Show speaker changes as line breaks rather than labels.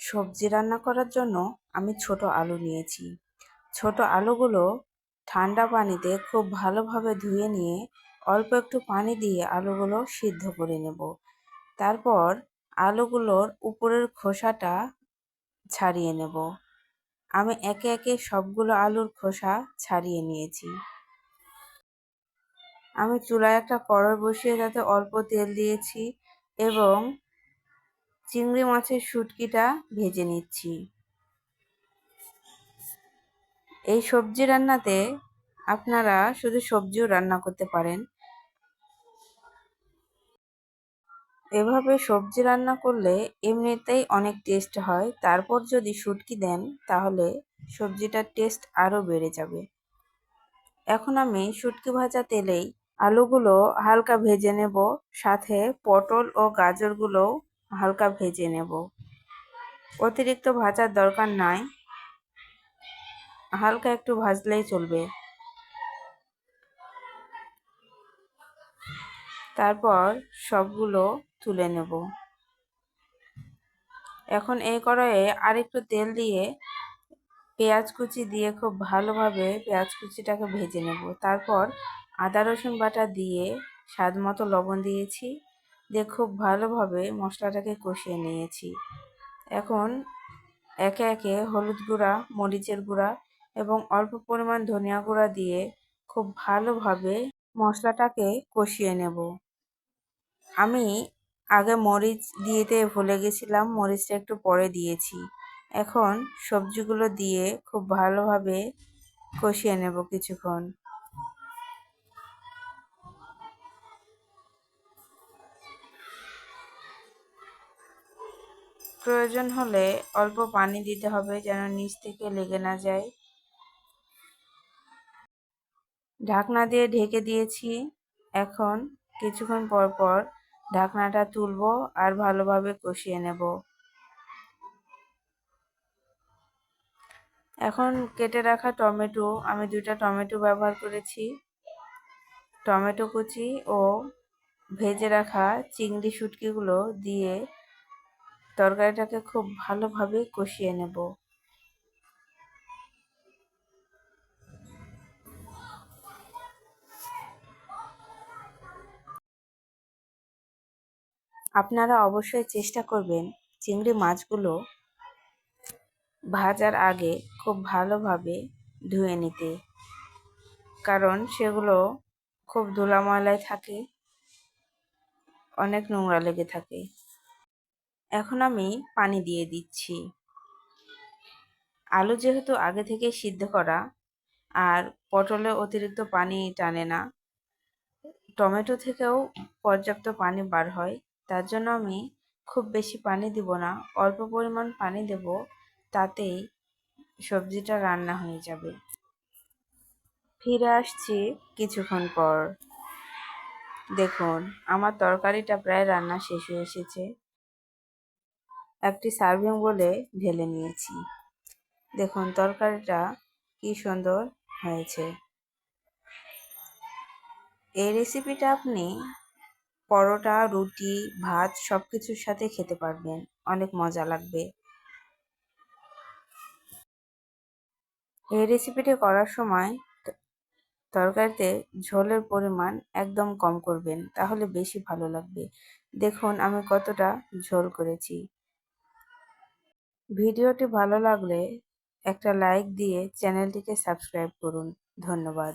সবজি রান্না করার জন্য আমি ছোট আলু নিয়েছি। ছোট আলুগুলো ঠান্ডা পানিতে খুব ভালোভাবে ধুয়ে নিয়ে অল্প একটু পানি দিয়ে আলুগুলো সিদ্ধ করে নেব। তারপর আলুগুলোর উপরের খোসাটা ছাড়িয়ে নেব। আমি একে একে সবগুলো আলুর খোসা ছাড়িয়ে নিয়েছি। আমি চুলায় একটা কড়াই বসিয়ে তাতে অল্প তেল দিয়েছি এবং চিংড়ি মাছের শুটকিটা ভেজে নিচ্ছি। এই সবজি রান্নাতে আপনারা শুধু সবজিও রান্না করতে পারেন। এভাবে সবজি রান্না করলে এমনিতেই অনেক টেস্ট হয়। তারপর যদি শুটকি দেন, তাহলে সবজিটার টেস্ট আরও বেড়ে যাবে। এখন আমি শুটকি ভাজা তেলেই আলুগুলো হালকা ভেজে নেব। সাথে পটল ও গাজরগুলোও হালকা ভেজে নেব। অতিরিক্ত ভাজার দরকার নাই। হালকা একটু ভাজলেই চলবে। তারপর সবগুলো তুলে নেব। এখন এই কড়াইয়ে আরেকটু তেল দিয়ে পেঁয়াজ কুচি দিয়ে খুব ভালোভাবে পেঁয়াজ কুচিটাকে ভেজে নেব। তারপর আদা রসুন বাটা দিয়ে স্বাদ মতো লবণ দিয়েছি। দিয়ে খুব ভালোভাবে মশলাটাকে কষিয়ে নিয়েছি। এখন একে একে হলুদ গুঁড়া, মরিচের গুঁড়া এবং অল্প পরিমাণ ধনিয়া গুঁড়া দিয়ে খুব ভালোভাবে মশলাটাকে কষিয়ে নেব। আমি আগে মরিচ দিতে ভুলে গেছিলাম, মরিচটা একটু পরে দিয়েছি। এখন সবজিগুলো দিয়ে খুব ভালোভাবে কষিয়ে নেব কিছুক্ষণ। প্রয়োজন হলে অল্প পানি দিতে হবে যেন নিচ থেকে লেগে না যায়। ঢাকনা দিয়ে ঢেকে দিয়েছি। এখন কিছুক্ষণ পর পর ঢাকনাটা তুলব আর ভালোভাবে কষিয়ে নেব। এখন কেটে রাখা টমেটো, আমি দুটা টমেটো ব্যবহার করেছি। টমেটো কুচি ও ভেজে রাখা চিংড়ি শুটকিগুলো দিয়ে তরকারিটাকে খুব ভালোভাবে কষিয়ে নেব। আপনারা অবশ্যই চেষ্টা করবেন চিংড়ি মাছগুলো ভাজার আগে খুব ভালোভাবে ধুয়ে নিতে। কারণ সেগুলো খুব ধুলা ময়লায় থাকে, অনেক নোংরা লেগে থাকে। এখন আমি পানি দিয়ে দিচ্ছি। আলু যেহেতু আগে থেকে সিদ্ধ করা, আর পটলে অতিরিক্ত পানি টানে না, টমেটো থেকেও পর্যাপ্ত পানি বার হয়, তার জন্য আমি খুব বেশি পানি দিব না, অল্প পরিমাণ পানি দেব, তাতেই সবজিটা রান্না হয়ে যাবে। ফিরে আসছি কিছুক্ষণ পর। দেখুন, আমার তরকারিটা প্রায় রান্না শেষ হয়ে এসেছে। একটি সার্ভিং বলে ঢেলে নিয়েছি। দেখুন, তরকারিটা কি সুন্দর হয়েছে। এই রেসিপিটা আপনি পরোটা, রুটি, ভাত সব কিছুর সাথে খেতে পারবেন। অনেক মজা লাগবে। এই রেসিপিটি করার সময় তরকারিতে ঝোলের পরিমাণ একদম কম করবেন, তাহলে বেশি ভালো লাগবে। দেখুন, আমি কতটা ঝোল করেছি। ভিডিওটি ভালো লাগলে একটা লাইক দিয়ে চ্যানেলটিকে সাবস্ক্রাইব করুন। ধন্যবাদ।